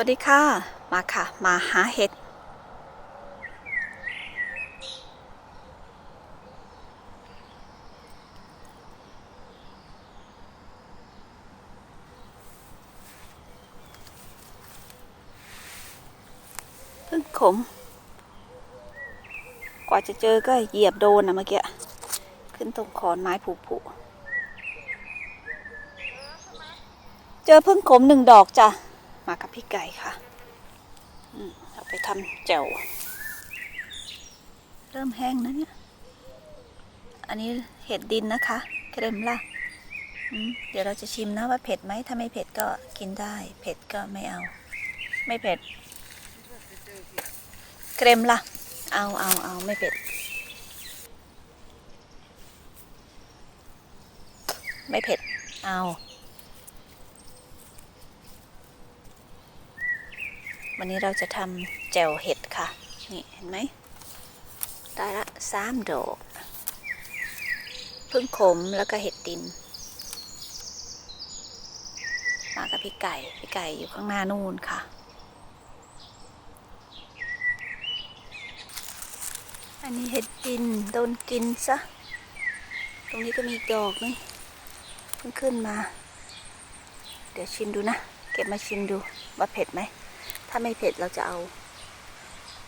วัสดีค่ะ มาค่ะ มาหาเห็ด พึ่งขม กว่าจะเจอก็เหยียบโดนนะเมื่อกี้ ขึ้นตรงขอนไม้ผุผุเจอพึ่งขมหนึ่งดอกจ้ะ มากับพี่ไก่ค่ะเอาไปทำแจ่วเริ่มแห้งนะเนี่ย อันนี้เห็ดดินนะคะเกรมล่ะเดี๋ยวเราจะชิมนะว่าเผ็ดไหม ถ้าไม่เผ็ดก็กินได้ เผ็ดก็ไม่เอา ไม่เผ็ดเกรมล่ะ เอาเอาเอาไม่เผ็ด ไม่เผ็ด เอา วันนี้เราจะทำแจ่วเห็ดค่ะ นี่เห็นไหม ได้ละสามดอกพึ่งขมแล้วก็เห็ดดิน มากับพี่ไก่ พี่ไก่อยู่ข้างหน้านู่นค่ะ อันนี้เห็ดดินโดนกินซะ ตรงนี้ก็มีดอกนึงเพิ่งขึ้นมา เดี๋ยวชิมดูนะ เก็บมาชิมดูว่าเผ็ดไหม ถ้าไม่เผ็ดเราจะเอา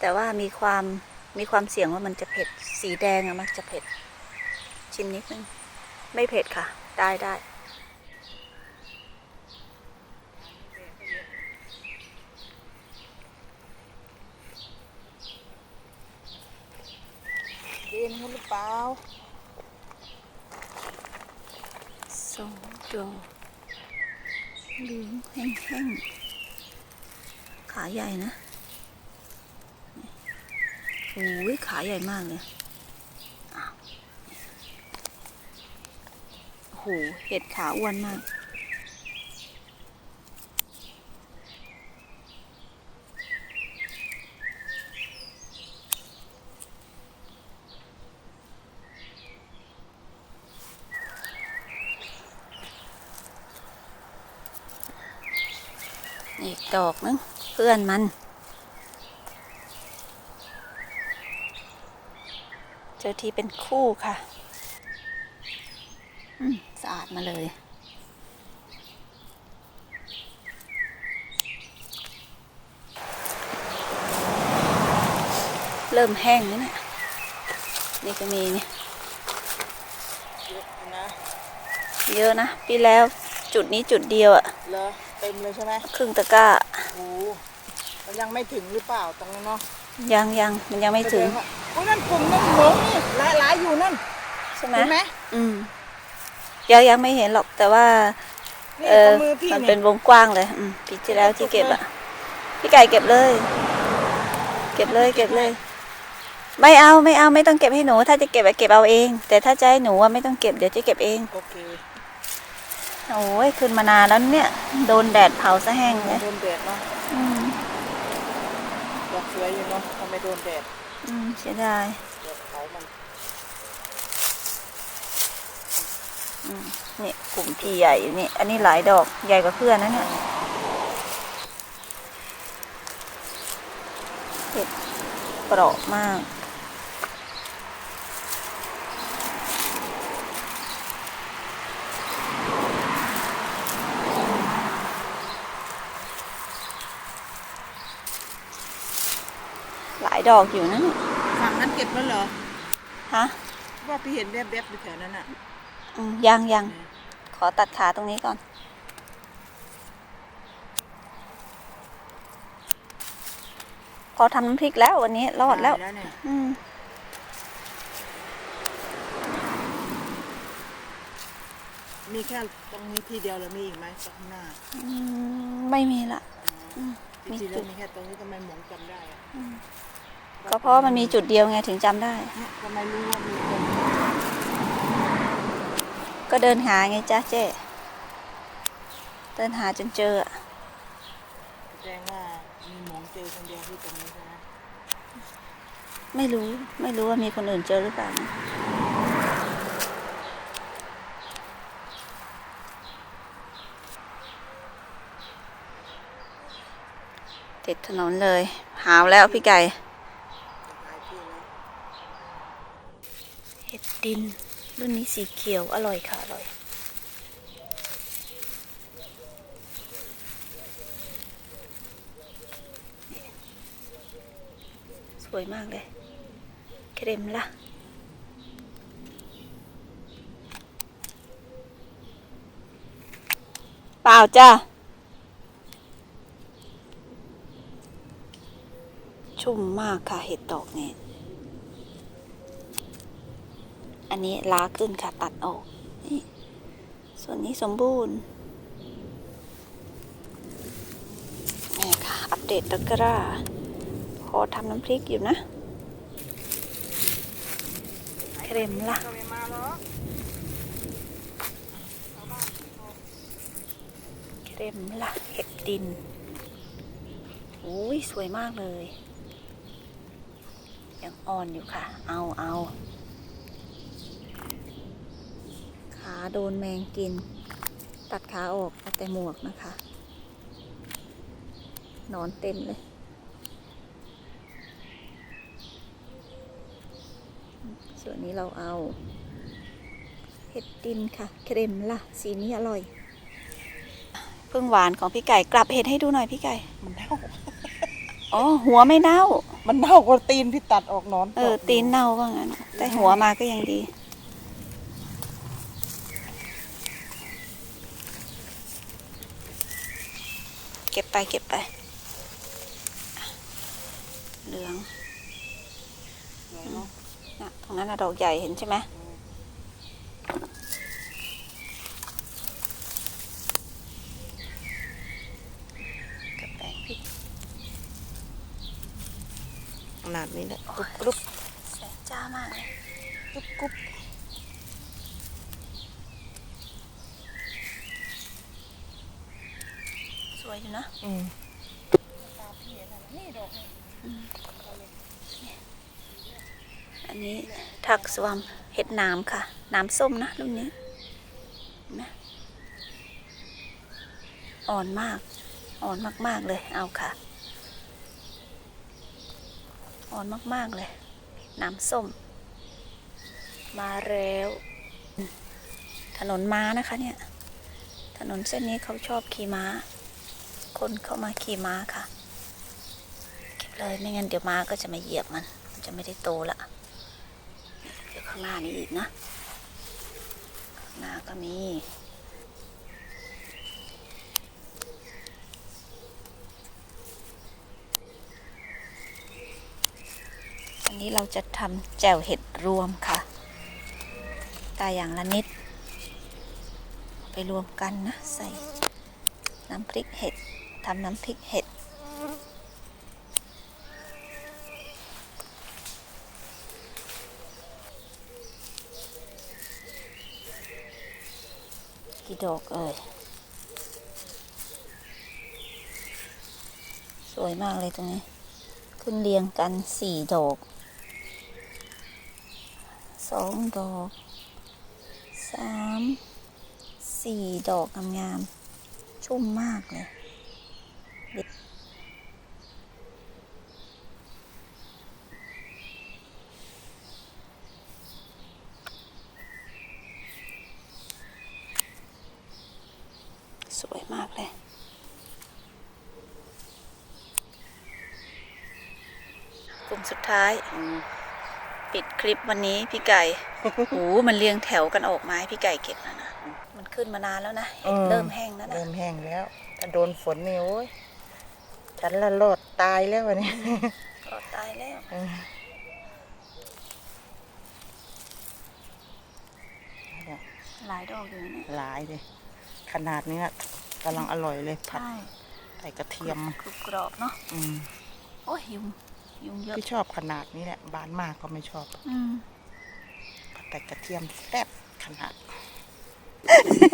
แต่ว่ามีความมีความเสี่ยงว่ามันจะเผ็ด สีแดงอะมันจะเผ็ด ชิมนิดนึง ไม่เผ็ดค่ะ ได้ได้ดินเขาหรือเปล่าสองดอกเหลืองแห้งๆ ขาใหญ่นะโอ้ยขาใหญ่มากเลยโอ้โหเห็ดขาอ้วนมาก อีกดอกนึง เพื่อนมัน เจอทีเป็นคู่ค่ะอืมสะอาดมาเลยเริ่มแห้งแล้วเนี่ย นี่ก็มีเนี่ยเยอะนะเยอะนะปีแล้วจุดนี้จุดเดียวอะเหรอเต็มเลยใช่ไหมครึ่งตะกร้าโอ้โหมัน ยังไม่ถึงหรือเปล่าตรงนั้นเนาะยังยังมันยังไม่ถึงแสดว่าโอ้ยนั่นกลุ่มนั่นหลงนี่หลายหลายอยู่นั่นใช่ไหมเห็นไหมอืมยังยังไม่เห็นหรอกแต่ว่านี่เออตรงมือพี่มันนี่เป็นวงกว้างเลยอืมปีที่แล้วที่เก็บอะพี่ไก่เก็บเลย เก็บเลยเก็บเลย ไม่เอาไม่เอาไม่ต้องเก็บให้หนู ถ้าจะเก็บอะเก็บเอาเอง แต่ถ้าจะให้หนูว่าไม่ต้องเก็บเดี๋ยวจะเก็บเองโอเคโอ้ยขึ้นมานานแล้วเนี่ย โดนแดดเผาซะแห้งเลยโดนแดดเนาะอืมดอก สวยอยู่เนาะทำไมโดนแดดอืมเสียดายเดี๋ยวเผามันอืมนี่กลุ่มพี่ใหญ่อยู่นี่ อันนี้หลายดอกใหญ่กว่าเพื่อนนะเนี่ยเห็ดเปราะมาก ดอกอยู่นะเนี่ยฝั่งนั้นเก็บแล้วเหรอ ฮะว่าพี่เห็นแวบๆอยู่แถวนั้นอะอืมยังยังขอตัดขาตรงนี้ก่อน พอทำน้ำพริกแล้ววันนี้รอดแล้ว ตายแล้วเนี่ยอืม มีแค่ตรงนี้ที่เดียวแล้วมีอีกไหมข้างหน้าอืม ไม่มีละ อืมจริงๆแล้วมีแค่ตรงนี้ทำไมหมองจำได้อะ ก็เพราะมันมีจุดเดียวไงถึงจำได้เนี่ยทำไมรู้ว่ามีคนก็เดินหาไงจ้าเจ๊เดินหาจนเจออะแสดงว่ามีหมองเจอคนเดียวที่ตรงนี้ใช่ไหมไม่รู้ไม่รู้ว่ามีคนอื่นเจอหรือเปล่านะติดถนนเลย หาวแล้วพี่ไก่ หายพี่แล้ว เห็ดดิน รุ่นนี้สีเขียวอร่อยค่ะ อร่อย สวยมากเลย เครมละเปล่าจ้าชุ่มมากค่ะเห็ดดอกเนี่ย อันนี้ล้าขึ้นค่ะตัดออกนี่ส่วนนี้สมบูรณ์นี่ค่ะ อัปเดตตะกร้าพอทำน้ำพริกอยู่นะเครมละเครมละเห็ดดินอุ้ยสวยมากเลย ยังอ่อนอยู่ค่ะ เอาเอาขา โดนแมงกิน ตัดขาออกเอาแต่หมวกนะคะ นอนเต็มเลย ส่วนนี้เราเอาเห็ดดินค่ะ เครมละสีนี้อร่อยพึ่งหวานของพี่ไก่กลับเห็ดให้ดูหน่อยพี่ไก่ มันเน่า อ๋อ หัวไม่เน่า มันเน่ากว่าตีนพี่ตัดออกหนอนเออ ตีนเน่าว่างั้น แต่หัวมาก็ยังดี เก็บไปเก็บไป เหลืองนะตรงนั้นนะดอกใหญ่เห็นใช่ไหมกับแปลงพริกขนาดนี้แหละกรุบกรุบแสงจ้ามากเลยกุ๊บกุ๊บ วยอยู่นะอืมอันนี้ทักสวามเห็ดน้ำค่ะ น้ำส้มนะรุ่นนี้เห็นไหมอ่อนมาก อ่อนมาก ๆ เลยเอาค่ะ อ่อนมาก ๆ เลย น้ำส้ม มาแล้ว ถนนม้านะคะเนี่ย ถนนเส้นนี้เขาชอบขี่ม้า คนเข้ามาขี่ม้าค่ะ เก็บเลยไม่งั้นเดี๋ยวม้าก็จะมาเหยียบมัน มันจะไม่ได้โตละเดี๋ยวข้างหน้านี้อีกนะข้างหน้าก็มีอันนี้เราจะทำแจ่วเห็ดรวมค่ะตาอย่างละนิด ไปรวมกันนะ ใส่น้ำพริกเห็ด ทำน้ำพริกเห็ด กี่ดอกเอ่ย สวยมากเลยตรงนี้ ขึ้นเรียงกันสี่ดอกสองดอกสามสี่ดอกงามๆชุ่มมากเลย สวยมากเลยกลุ่มสุดท้ายอืมปิดคลิปวันนี้พี่ไก่ โอ้มันเรียงแถวกันออกมาให้พี่ไก่เก็บแล้วนะ มันขึ้นมานานแล้วนะเห็ดเริ่มแห้งแล้วนะ เริ่มแห้งแล้ว ถ้าโดนฝนนี่โอ้ย ฉันละรอดตายแล้ววันนี้ ก็ตายแล้วอืมเนี่ยหลายดอกอยู่นะเนี่ยหลายเลยขนาดนี้นะกำลังอร่อยเลยผัดใช่ใส่กระเทียมกรุบกรอบเนาะอืมโอ้ยยุงยุงเยอะพี่ชอบขนาดนี้แหละบานมากก็ไม่ชอบอืมผัดแต่กระเทียมแซ่บขนาด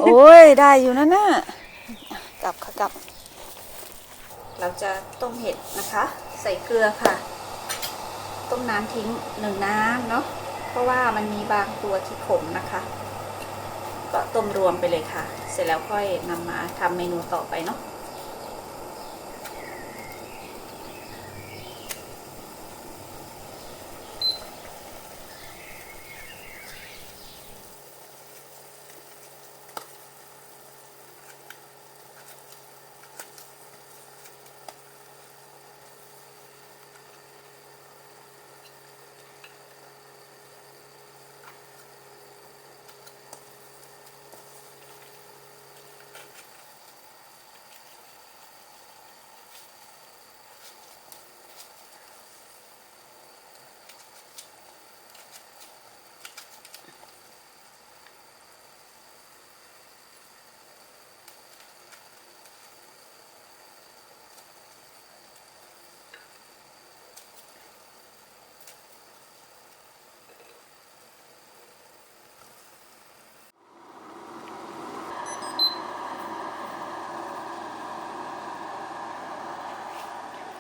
โอ้ยได้อยู่นะน่ะกลับค่ะกลับ เราจะต้มเห็ดนะคะ ใส่เกลือค่ะ ต้มน้ำทิ้งหนึ่งน้ำเนาะเพราะว่ามันมีบางตัวที่ขมนะคะ ก็ต้มรวมไปเลยค่ะ เสร็จแล้วค่อยนำมาทำเมนูต่อไปเนาะ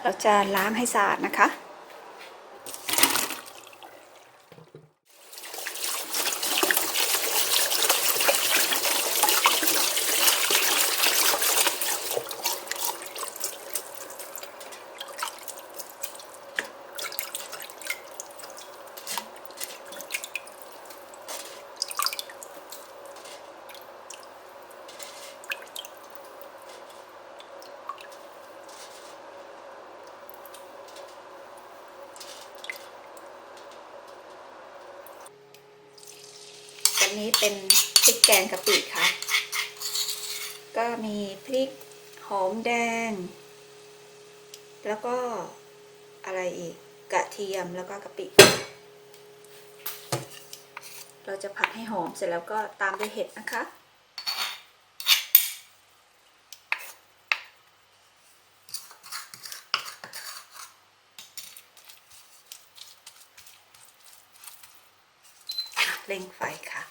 เราจะล้างให้สะอาดนะคะ เป็นพริกแกงกะปิค่ะ ก็มีพริกหอมแดง แล้วก็อะไรอีกกระเทียมแล้วก็กะปิ เราจะผัดให้หอมเสร็จแล้วก็ตามด้วยเห็ดนะคะเร่งไฟค่ะ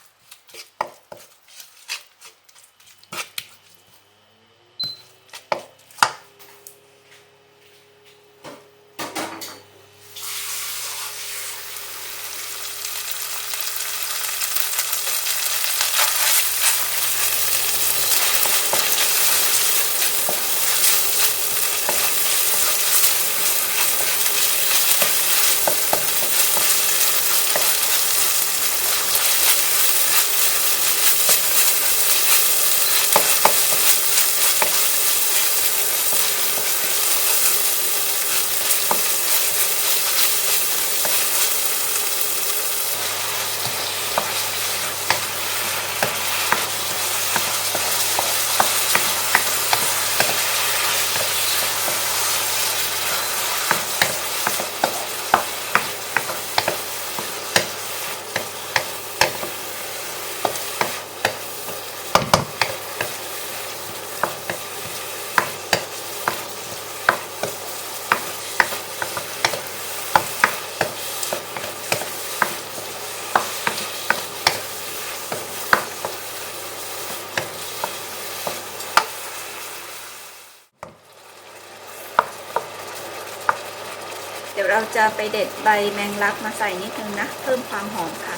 จะไปเด็ดใบแมงลักมาใส่นิดนึงนะ เพิ่มความหอมค่ะ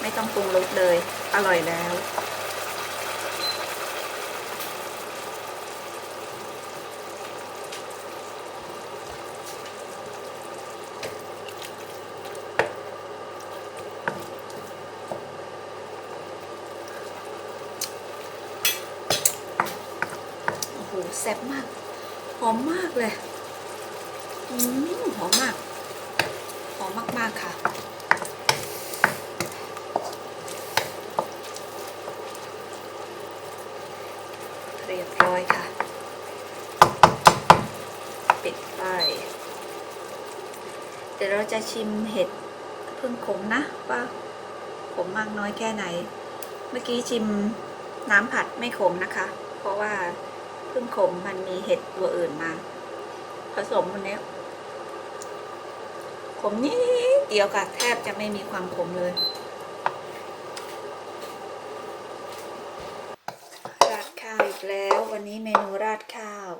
ไม่ต้องปรุงรสเลย อร่อยแล้ว โอ้โหแซ่บมาก หอมมากเลย อืมหอมมาก หอมมาก ๆ ค่ะ เรียบร้อยค่ะ ปิดไฟเดี๋ยวเราจะชิมเห็ดพึ่งขมนะว่าขมมากน้อยแค่ไหน เมื่อกี้ชิมน้ำผัดไม่ขมนะคะ เพราะว่าพึ่งขมมันมีเห็ดตัวอื่นมา ผสมกันแล้วขมนิดเดียวค่ะแทบจะไม่มีความขมเลย ราดข้าวอีก แล้ววันนี้เมนูราดข้าว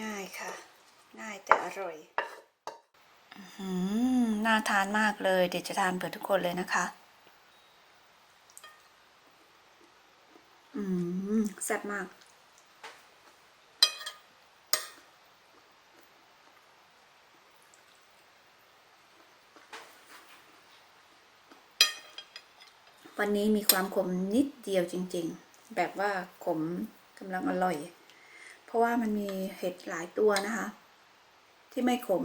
ง่ายๆค่ะ ง่ายแต่อร่อยอืมน่าทานมากเลย เดี๋ยวจะทานเผื่อทุกคนเลยนะคะ อืมแซ่บมาก วันนี้มีความขมนิดเดียวจริง ๆ แบบว่าขมกำลังอร่อย เพราะว่ามันมีเห็ดหลายตัวนะคะ ที่ไม่ขม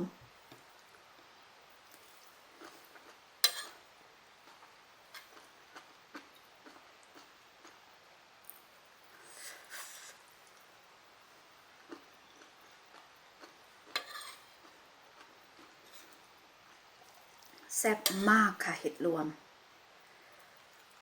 แซ่บมากค่ะเห็ดรวม